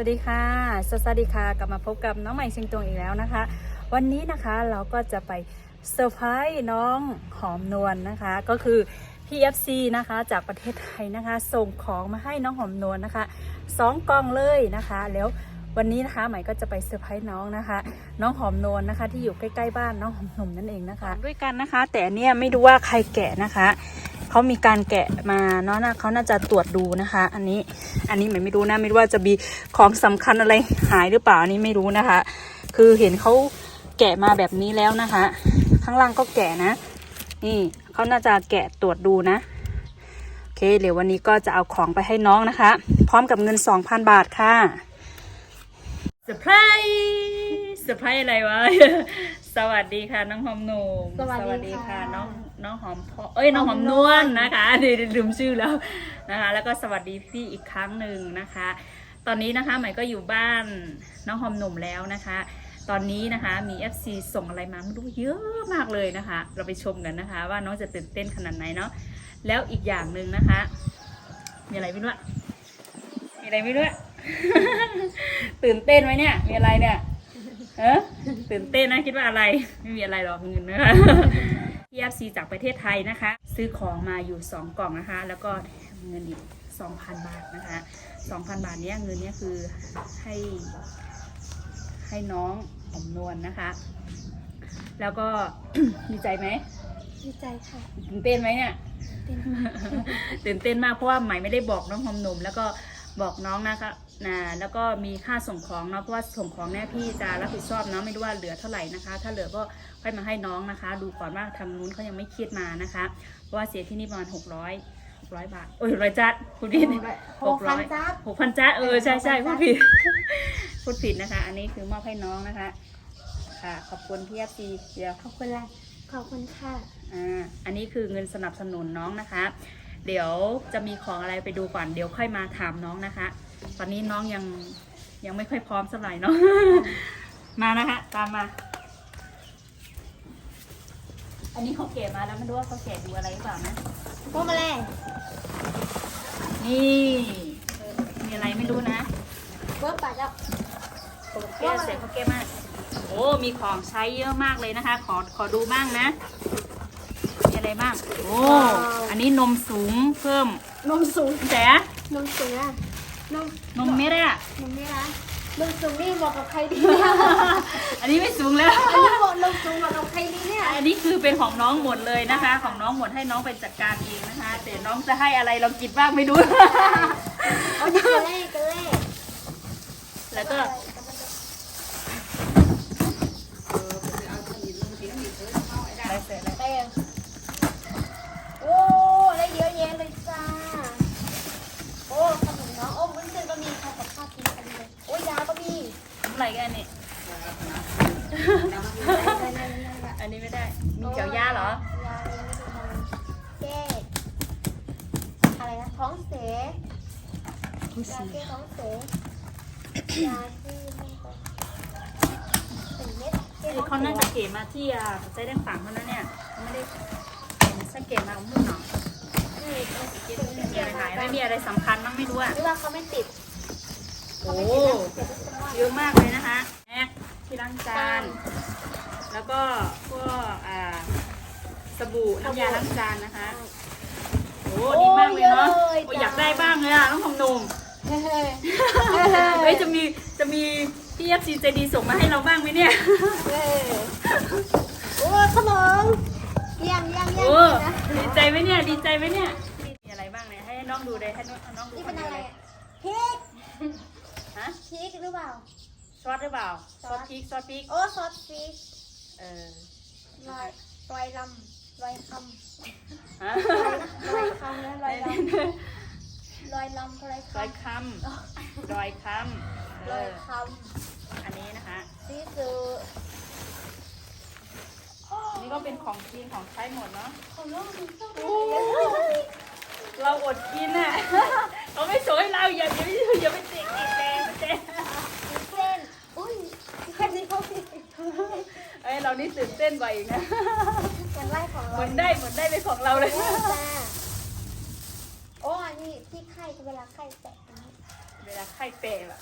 วัสดีค่ะ สวัสดีค่ะ กลับมาพบกับน้องใหม่ชิงตวงอีกแล้วนะคะ วันนี้นะคะเราก็จะไปเซอร์ไพรส์น้องหอมนวลนะคะ ก็คือ PFC นะคะจากประเทศไทยนะคะ ส่งของมาให้น้องหอมนวลนะคะสองกล่องเลยนะคะ แล้ววันนี้นะคะใหม่ก็จะไปเซอร์ไพรส์น้องนะคะ น้องหอมนวลนะคะ ที่อยู่ใกล้ๆบ้านน้องหอมหนุ่มนั่นเองนะคะ ด้วยกันนะคะ แต่เนี่ยไม่รู้ว่าใครแกะนะคะ เขามีการแกะมาเนาะนะเขาน่าจะตรวจดูนะคะ อันนี้อันนี้ใหม่ไม่รู้นะไม่รู้ว่าจะมีของสำคัญอะไรหายหรือเปล่าอันนี้ไม่รู้นะคะ คือเห็นเขาแกะมาแบบนี้แล้วนะคะ ข้างล่างก็แกะนะ นี่เขาน่าจะแกะตรวจดูนะโอเคเดี๋ยววันนี้ก็จะเอาของไปให้น้องนะคะ พร้อมกับเงิน 2,000 บาทค่ะเซอร์ไพรส์เซอร์ไพรส์อะไรวะ สวัสดีค่ะน้องหอมหนุ่มสวัสดีค่ะ น้อง น้องหอมพอเอ้ยน้องหอมนวลนะคะเดี๋ยวลืมชื่อแล้วนะคะ แล้วก็สวัสดีพี่อีกครั้งหนึ่งนะคะ ตอนนี้นะคะใหม่ก็อยู่บ้านน้องหอมหนุ่มแล้วนะคะ ตอนนี้นะคะมี FC ส่งอะไรมาไม่รู้เยอะมากเลยนะคะ เราไปชมกันนะคะ ว่าน้องจะตื่นเต้นขนาดไหนเนาะแล้วอีกอย่างหนึ่งนะคะ มีอะไรไม่รู้อะมีอะไรไม่รู้อะตื่นเต้นไหมเนี่ย มีอะไรเนี่ยเออตื่นเต้นนะคิดว่าอะไร ไม่มีอะไรหรอกเงินนะคะ PFC จากประเทศไทยนะคะ ซื้อของมาอยู่ 2 กล่องนะคะ แล้วก็แถมเงินอีก 2,000 บาทนะคะ 2,000 บาทเนี้ยเงินเนี้ยคือให้ ให้น้องหอมนวลนะคะ แล้วก็ดีใจไหมดีใจค่ะ ตื่นเต้นไหมเนี่ยเต้นตื่นเต้นมากเพราะว่าใหม่ไม่ได้บอกน้องหอมหนุ่มแล้วก็ บอกน้องนะคะนะแล้วก็มีค่าส่งของเนาะเพราะว่าส่งของเนี่ยพี่จะรับผิดชอบเนาะไม่รู้ว่าเหลือเท่าไหร่นะคะ ถ้าเหลือก็ค่อยมาให้น้องนะคะ ดูก่อนว่าทางนู้นเขายังไม่เครียดมานะคะ เพราะว่าเสียที่นี่ประมาณหกร้อยหกร้อยบาทโอ้ยร้อยจัดคุณพี่หกพันจับหกพันจ้าเออใช่ใช่หพูกดพันผิดพูดผิดนะคะ อันนี้คือมอบให้น้องนะคะ ค่ะ ขอบคุณพี่แอฟซีเดี๋ยวขอบคุณละขอบคุณค่ะอ่าอันนี้คือเงินสนับสนุนน้องนะคะ เดี๋ยวจะมีของอะไรไปดูก่อนเดี๋ยวค่อยมาถามน้องนะคะ ตอนนี้น้องยังยังไม่ค่อยพร้อมสักหน่อยเนาะ มานะคะ ตามมา อันนี้เขาเก็บมาแล้วไม่รู้ว่าเขาแกะดูอะไรหรือเปล่านะพวกมาเลยนี่เออมีอะไรไม่รู้นะเบิร์ปัดแล้วแก้เสร็จเขาแก้มาก โอ้ มีของใช้เยอะมากเลยนะคะ ขอขอดูบ้างนะมี อะไรบ้าง โอ้อันนี้นมสูงเพิ่มนมสูงแต่นมสูงอะนมนมเม็ดอะนมนี่นะนมสูงนี่บอกกับใครดีอันนี้ไม่สูงแล้ว อันนี้บอกนมสูงบอกกับใครดีเนี่ยอันนี้คือเป็นของน้องหมดเลยนะคะ ของน้องหมดให้น้องไปจัดการเองนะคะ แต่น้องจะให้อะไรเรากินบ้างไม่รู้ เอาดิกันเลยกันเลยแล้วก็ อะไรเสร็จแล้ว เต้งโอ้อะไรเยอะแยะเลยจ้า โอ้ขนมน้องโอ้วุ้นเส้นก็มีค่ะกับข้าวกินกันเลยโอ้ยาก็มี อะไรกันนี่อันนี้ไม่ได้ มีเขียวย่าเหรอ ยายังไม่ได้ทำแก้อะไรนะท้องเสียยาแก้ท้องเสียยาที่ไม่ก็เป็นเม็ดแก้คือท้องเขาเสีน่ายจะเก็บมาที่อ่าใจแดงฝังเท่านั้นเนี่ยเขาไม่ได้สังเกตมาของมึงเนาะนี่มันสิเก็บไม่มีอะไรหายไม่มีอะไรสำคัญมั้งไม่รู้อะหรือว่าเขาไม่ติดโอ้เขาไม่ติดนะเก็บไว้สักวัน เยอะมากเลยนะคะแม็กที่ล้างจาน แล้วก็พวกอ่าสบู่น้ำยาล้างจานนะคะ โอ้ดีมากเลยเนาะโอ้ยอยากได้บ้างเลยอะน้องหอมหนุ่มเฮ้ยเฮ้ยจะมีจะมีพี่เอฟซีใจดีส่งมาให้เราบ้างไหมเนี่ยเฮ้ยโอ้ขนมเยี่ยมเยี่ยมเยี่ยโอ้มนะดีใจไหมเนี่ยดีใจไหมเนี่ยมีอะไรบ้างเนี่ยให้น้องดูเลยให้น้องน้องดูนี่คเป็นนเดีอะยวไรเลยอะพริก ฮะพริกหรือเปล่า ซอสหรือเปล่าซซออสสพริก ซอสพริก โอ้ซอสพริกเออลอยลอยลำลอยคำฮะลอยคำนะลอยลำลอยลำลอยดอยคำคำดอยคำเอลอยอคอันนี้นะคะำซีซูอันนี้ก็เป็นของกินของใช้หมดเนาะ ของน้องมีเท่าไหร่เราอดกินอะ เขาไม่สวยเราอย่าอย่าอย่าไปติดติดแดงแดง เส้นอุ้ยแค่นี้เขามี เอ้ยเรานี่ตื่นเต้นกว่าอีกนะยังไล่ของเหเรามือนได้เหมือนได้เป็นของเราเลย จ้าโอ้อันนี้ที่ไข่เวลาไข่แตะนี้เวลาไข้เปะอะ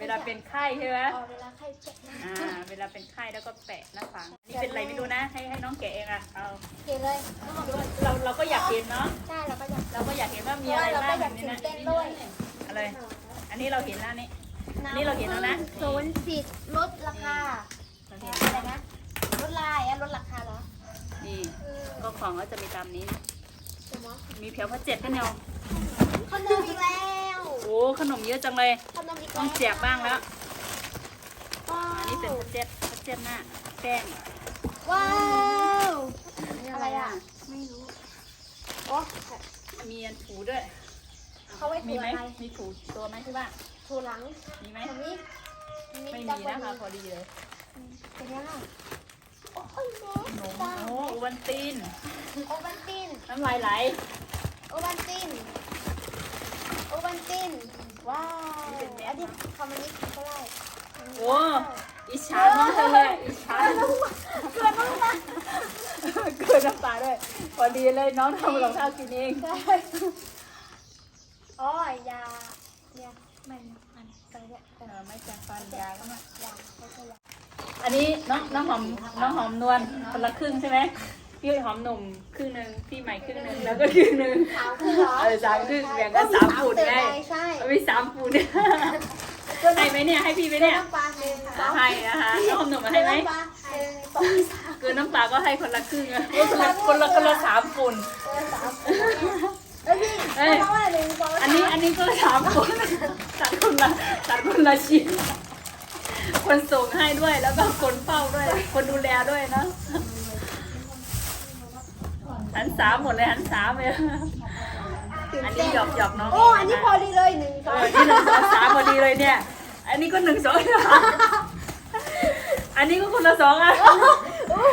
เวลาเป็นไข้ใช่ไหมอ๋อเวลาใครเจ็บอ่า เวลาเป็นไข้แล้วก็แปะหน้าฝังนี่เป็นอะไรไม่รู้นะ ให้ให้น้องแกะเองอะเอาเกเลยเราเราก็อยากเห็นเนาะ ใช่เราก็อยากเราก็อยากเห็นว่ามีอะไรเราก็บ้างอยากในตื่นนั้นเต้นด้วยอะไร อันนี้เราเห็นแล้วนี่ อันนี้เราเห็นแล้วนะ ศูนย์สิทธิ์ลดราคา เราเห็นอะไรนะลดลายอะลดราคาเหรอนี่คือก็ของก็จะมีตามนี้นะสมมติมีเพียวพระเจ็ดพี่เนียวขนมอีกแล้วโอ้ขนมเยอะจังเลย ขนมอีกแล้วต้องแจกบ้างแล้ว ว้าวอันนี้เป็นพระเจ็ดพระเจ็ดหน้าแป้งว้าวอะไรอะไม่รู้โอ้มีอันถูด้วย เขาไว้มีถูไหมอะไรมีถูตัวไหมที่บ้านถูหลังมีไหม ตรงนี้ไม่จับมีไว้นะคะดีพอดีเลยเป็น ยังไงโอ้ยขนแม่มตาโอ้โอวันตีนโอวันติน น้ำลายไหล โอวันติน โอวันติน ว้าวนี่เป็นแม่ อันนี้คำอันนี้เท่าไหร่โอ้อิจฉาน้องจังเลยอิจฉาเกินน้องมาเกินน้ำตาด้วย พอดีเลยน้องทำรองเท้ากินเองอ๋อยาเนี่ยมันมันไปเนี่ย เออไม่แจกฟันยาก็มายาไม่ใช่ยา อันนี้น้องน้องหอมน้องหอมนวลคนละครึ่งใช่ไหมพี่หอมหนุ่มครึ่งหนึ่งพี่ใหม่ครึ่งหนึ่งแล้วก็ครึ่งหนึ่งสาวคือเหรอเออสามครึ่งแบ่งกันสามฝุ่นไงใช่มีสามฝุ่นเนี่ยให้ไหมเนี่ยให้พี่ไหมเนี่ยน้ำปลาหนึ่งสองให้นะคะน้องหอมหนุ่มมาให้ไหมน้ำปลาหนึ่งสองสามคือน้ำปลาก็ให้คนละครึ่งอะคนละคนละคนละสามฝุ่นสามเอ้ยพี่เอ้ยเพราะว่าหนึ่งสองอันนี้อันนี้ก็สามฝุ่นตัดคนละตัดคนละชิ้น คนส่งให้ด้วยแล้วก็คนเฝ้าด้วย คนดูแลด้วยนะหันสามหมดเลยหันสามเลยตื่อันเต้นี้หยอกหยอกน้องโอ้อันนี้พอดีเลยหนึ่งสเอองอนี่หนึ่งสองสามพอดีเลยเนี่ย อันนี้ก็หนึ่งสองสามอันนี้ก็คนละสองอะ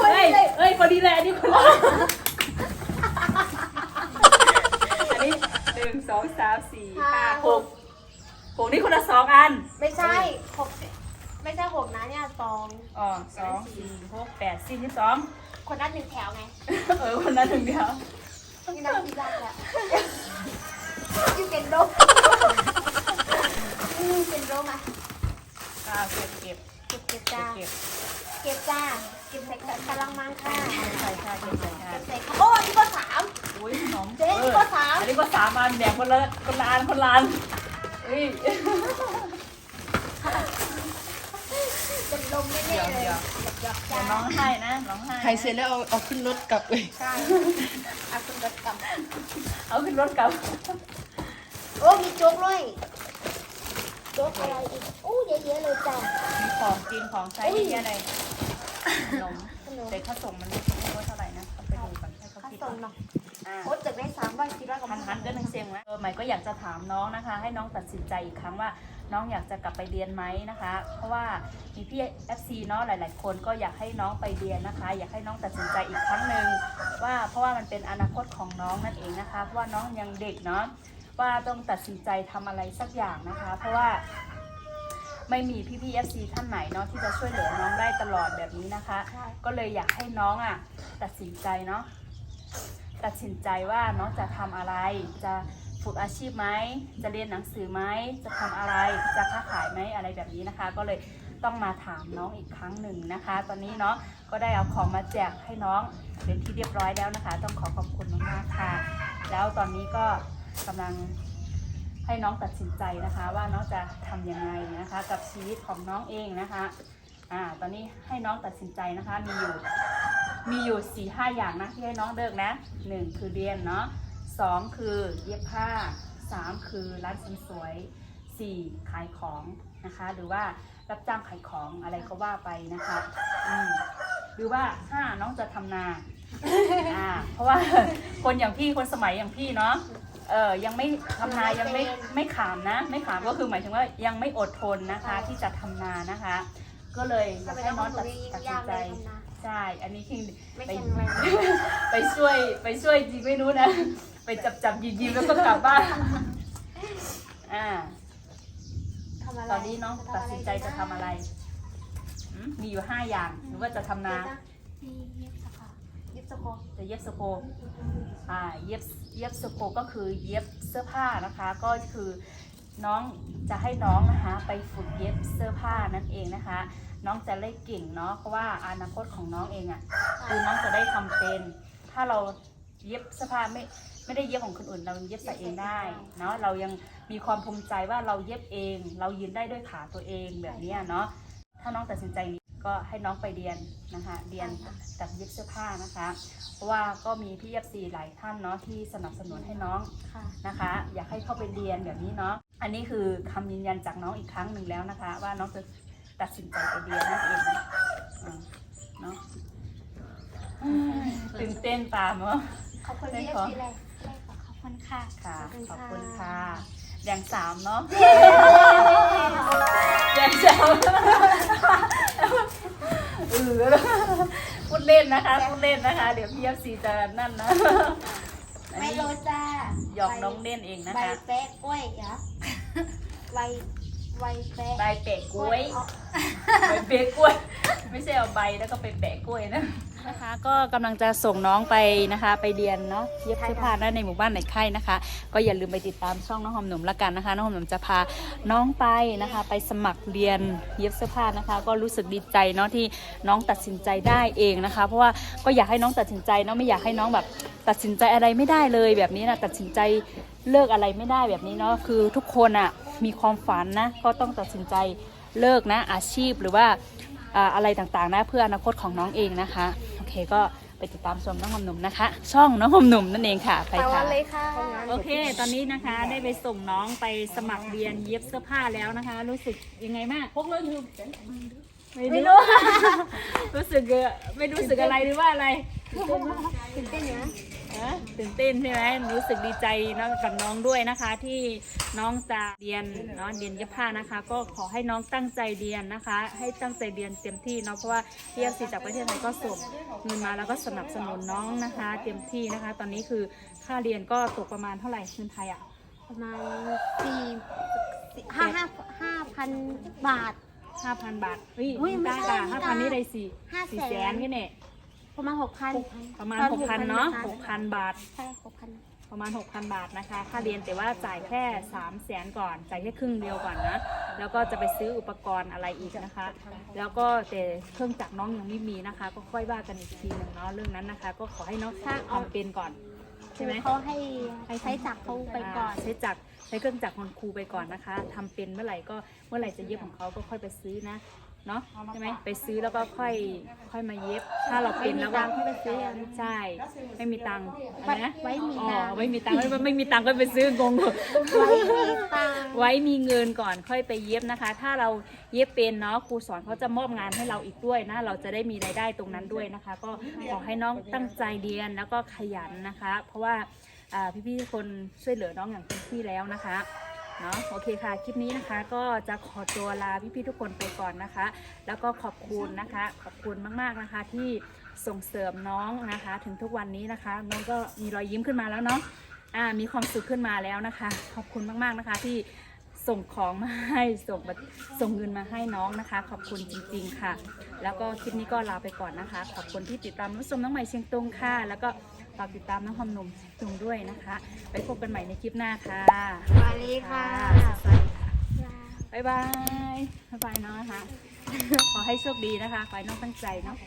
เฮ้ยเฮ้ยพอดีเลยอันนี้คนละอันนี้หนึ่งสองสามสี่ห้าหกหกนี่คนละสองอัน ไม่ใช่หก ไม่ใช่หกนะเนี่ยสองอ๋อสองสี่หกแปดสี่สิบสองคนนั้นหนึ่งแถวไงเออคนละหนึ่งเดียวนี่นับที่ได้แหละยูเป็นโรคอืมเป็นโรคไหมอ่าเก็บเก็บเก็บเก็บเก็จ้าบเก็บเก็บจ้าเก็บใส่กระลังมังค่ะใช่ใช่เก็บใส่ค่ะเก็บใส่โอ้อันนี้ก็สามอุ้ยขนมเจ๊นี่ก็สามอันนี้ก็สามอันแบ่งคนละคนละอันคนละอันเอ้ย เป็นลมแน่เดี๋ยวๆเลยเดี๋ยวหยอกเดี๋จ้ายวน้องให้นะน้องให้ถ่ายเสร็จแล้วเอาเอาขึ้นรถกลับเลยใช่เอาคุณรถกลับเอาขึ้นรถกลับโอ้มีโจ๊กด้วยโจ๊กอะไรอีกอู้เยอะๆเลยจ้ามีของกินของใช้เยอะแยะเลยขนมขนมแต่ข้าวส่งมันไม่รู้ว่าเท่าไหร่นะเขาไปดูก่อนให้เขาข้าวคิดส่ก่งอนเนาะ ก็อยากจะถามน้องนะคะ ให้น้องตัดสินใจอีกครั้งว่าน้องอยากจะกลับไปเรียนไหมนะคะ เพราะว่ามีพี่ FC เนาะหลาย ๆ คนก็อยากให้น้องไปเรียนนะคะ อยากให้น้องตัดสินใจอีกครั้งหนึ่งว่าเพราะว่ามันเป็นอนาคตของน้องนั่นเองนะคะเพราะว่าน้องยังเด็กเนาะว่าต้องตัดสินใจทำอะไรสักอย่างนะคะ เพราะว่าไม่มีพี่พี่ FC ท่านไหนเนาะที่จะช่วยเหลือน้องได้ตลอดแบบนี้นะคะ ก็เลยอยากให้น้องอะตัดสินใจเนาะตัดสินใจว่าน้องจะทำอะไรจะ ฝึกอาชีพไหมจะเรียนหนังสือไหมจะทำอะไรจะค้าขายไหมอะไรแบบนี้นะคะ ก็เลยต้องมาถามน้องอีกครั้งหนึ่งนะคะ ตอนนี้เนาะก็ได้เอาของมาแจกให้น้องเป็นที่เรียบร้อยแล้วนะคะ ต้องขอขอบคุณมากๆค่ะ แล้วตอนนี้ก็กำลังให้น้องตัดสินใจนะคะ ว่าน้องจะทำยังไงนะคะ กับชีวิตของน้องเองนะคะอ่าตอนนี้ให้น้องตัดสินใจนะคะมีอยู่มีอยู่สี่ห้าอย่างนะที่ให้น้องเลือกนะหนึ่งคือเรียนเนาะ สองคือเย็บผ้าสามคือร้านเสริมสวยสี่ขายของนะคะ หรือว่ารับจ้างขายของอะไรก็ว่าไปนะคะอืมหรือว่าห้าน้องจะทำนาอ่าเพราะว่า คนอย่างพี่คนสมัยอย่างพี่เนาะเออยังไม่ทำนายังไม่ไม่ขามนะ ไม่ขามก็คือหมายถึงว่ายังไม่อดทนนะคะ ที่จะทำนานะคะ ก็เลยอยากให้น้องตัดตัดสินใจ ใช่ อันนี้คือไม่ไปแข็งแรง ไปช่วยไปช่วยจริงไม่รู้นะ ไปจับจับยิบยิบแล้วก็กลับบ้านอ่าทำอะไรตอนนี้น้องตัดสินใจจะทำอะไรอืมมีอยู่ห้าอย่างหรือว่าจะทำนามีเย็บสะโพกเย็บสะโพกจะเย็บสโคปอ่าเย็บเย็บสโคปก็คือเย็บเสื้อผ้านะคะ ก็คือน้องจะให้น้องนะคะ ไปฝึกเย็บเสื้อผ้านั่นเองนะคะ น้องจะเล่เก่งเนาะเพราะว่าอนาคตของน้องเองอะ่ะคือน้องจะได้ทำเป็น ถ้าเราเย็บเสื้อผ้าไม่ ไม่ได้เย็บของคนอื่น เราเย็บใส่เองได้เนาะเรายังมีความภูมิใจว่าเราเย็บเอง เรายืนได้ด้วยขาตัวเองแบบเนี้ยเนาะถ้าน้องตัดสินใจนี้ก็ให้น้องไปเรียนนะคะเรียนจากเย็บเสื้อผ้านะคะเพราะว่าก็มีพี่เย็บซีหลายท่านเนาะที่สนับสนุนให้น้องค่ะนะคะ อยากให้เข้าไปเรียนแบบนี้เนาะอันนี้คือคำยืนยันจากน้องอีกครั้งหนึ่งแล้วนะคะ ว่าน้องจะตัดสินใจไปเรียนนั่นเองอ่าเนาะตื่นเต้นตามเนาะขอบคุณได้พี่ขอซีเลยได้ขอขอบ คุณค่ะ ค่ะขขออบบคุคุณณค่ะค่ะแดงสามเนาะแดงสามเออพูดเล่นนะคะพูดเล่นนะคะ เดี๋ยวพี่ยับซีจะนั่นนะอันไม่นี้รู้จ้าหยอกน้องเล่นเองนะใบคะเป๊ะกล้วยเหรอใบใบเป๊ะใบเปะกล้วยอ๋อใบเปะกล้วย ไม่ใช่เอาใบแล้วก็ไปแปะกล้วยนะ นะคะก็กำลังจะส่งน้องไปนะคะ ไปเรียนเนาะเย็บเสื้อผ้าได้ในหมู่บ้านไหนไข่นะคะ ก็อย่าลืมไปติดตามช่องน้องหอมหนุ่มละกันนะคะ น้องหอมหนุ่มจะพาน้องไปนะคะ ไปสมัครเรียนเย็บเสื้อผ้านะคะ ก็รู้สึกดีใจเนาะที่น้องตัดสินใจได้เองนะคะ เพราะว่าก็อยากให้น้องตัดสินใจเนาะไม่อยากให้น้องแบบตัดสินใจอะไรไม่ได้เลยแบบนี้นะตัดสินใจเลิกอะไรไม่ได้แบบนี้เนาะคือทุกคนอะ่ะมีความฝันนะก็ต้องตัดสินใจเลิกนะอาชีพหรือว่า อ่าอะไรต่างๆนะเพื่ออนาคตของน้องเองนะคะโอเคก็ไปติดตามชมน้องหอมหนุ่มนะคะ ช่องน้องหอมหนุ่มนั่นเองค่ะไปไปวัค่ะนเลยค่ะโอเค ตอนนี้นะคะได้ไปส่งน้องไปสมัครเรียนเย็บเสื้อผ้าแล้วนะคะ รู้สึกยังไงบ้างพกเลยคือไม่รู้ รู้สึกเอ่อไม่รู้สึกอะไรหรือว่าอะไร ตื่นเต้นนะฮะ ตื่นเต้นใช่ไหมรู้สึกดีใจเนาะกับน้องด้วยนะคะ ที่น้องจะเรียนเนาะเรียนเย็บผ้านะคะ ก็ขอให้น้องตั้งใจเรียนนะคะ ให้ตั้งใจเรียนเต็มที่เนาะเพราะว่าเรียซีจากประเทศไทยก็ส่งเงินมาแล้วก็สนับสนุนน้องนะคะ เต็มที่นะคะ ตอนนี้คือค่าเรียนก็ตกประมาณเท่าไหร่เงินไทยอะประมาณสี่สี่ห้าห้าห้าพันบาทห้าพันบาทเฮ้ยอุ๊ยไม่ได้ใช่ค่ะไม่ห้าได้พันนี่ได้สี่ห้าสี่แสแสนนแค่เนี่ย ประมาณหกพัน ประมาณตอนหกพันเนาะ6,000หกพันบาท ใช่หกพันประมาณ 6,000 บาทนะคะ ค่าเรียนแต่ว่าจ่ายแค่3 0 0แสนก่อน จ่ายแค่ครึ่งเดียวก่อนนะ แล้วก็จะไปซื้ออุปกรณ์อะไรอีกนะคะ แล้วก็แต่เครื่องจักรน้องยังไม่มีนะคะ ก็ค่อยว่ากันอีกทีหนึ่งเนาะเรื่องนั้นนะคะ ก็ขอให้น้องทำเป็นก่อนใช่ไหมเขาให้ใช้จักรเขาไปก่อนาใช้จักรใช้เครื่องจักรของครูไปก่อนนะคะทำเป็นเมื่อไหร่ก็เมื่อไหร่จะเย็บของเขาก็ค่อยไปซื้อนะ เนาะใช่ไหมไปซื้อแล้วก็ค่อยค่อยมาเย็บ ถ้าเราเป็นแล้วก็ไม่มีตังค์ค่อยไปซื้อใช่ไม่มีตังค์อะไรนะไว้มีอ๋อตังค์ไม่มีตังค์ไม่ไม่มีตังค์ก็ไปซื้องงไว้มีตังค์ไว้มีเงินก่อนค่อยไปเย็บนะคะ ถ้าเราเย็บเป็นเนาะครูสอนเขาจะมอบงานให้เราอีกด้วยนะ เราจะได้มีรายได้ตรงนั้นด้วยนะคะ ก็ขอให้น้องตั้งใจเรียนแล้วก็ขยันนะคะ เพราะว่าอ่าพี่ๆทุกคนช่วยเหลือน้องอย่างเต็มที่แล้วนะคะ เนาะโอเคค่ะ คลิปนี้นะคะก็จะขอตัวลาพี่ๆทุกคนไปก่อนนะคะ แล้วก็ขอบคุณนะคะ ขอบคุณมากๆนะคะที่ส่งเสริมน้องนะคะ ถึงทุกวันนี้นะคะ น้องก็มีรอยยิ้มขึ้นมาแล้วเนาะอ่ามีความสุขขึ้นมาแล้วนะคะ ขอบคุณมากๆนะคะที่ส่งของมาให้ส่งส่งเงินมาให้น้องนะคะ ขอบคุณจริง ๆ ค่ะ แล้วก็คลิปนี้ก็ลาไปก่อนนะคะ ขอบคุณที่ติดตามรับชมน้องใหม่เชียงตุงค่ะ แล้วก็ากติดตามน้องหอมหนุ่มเชียงตุงด้วยนะคะ ไปพบกันใหม่ในคลิปหน้าค่ะสวัสดีค่ะสวัสดีค่ะบ๊ายบายบ๊ายบายน้องนะคะ ขอให้โชคดีนะคะขอให้น้องตั้งใจเนาะ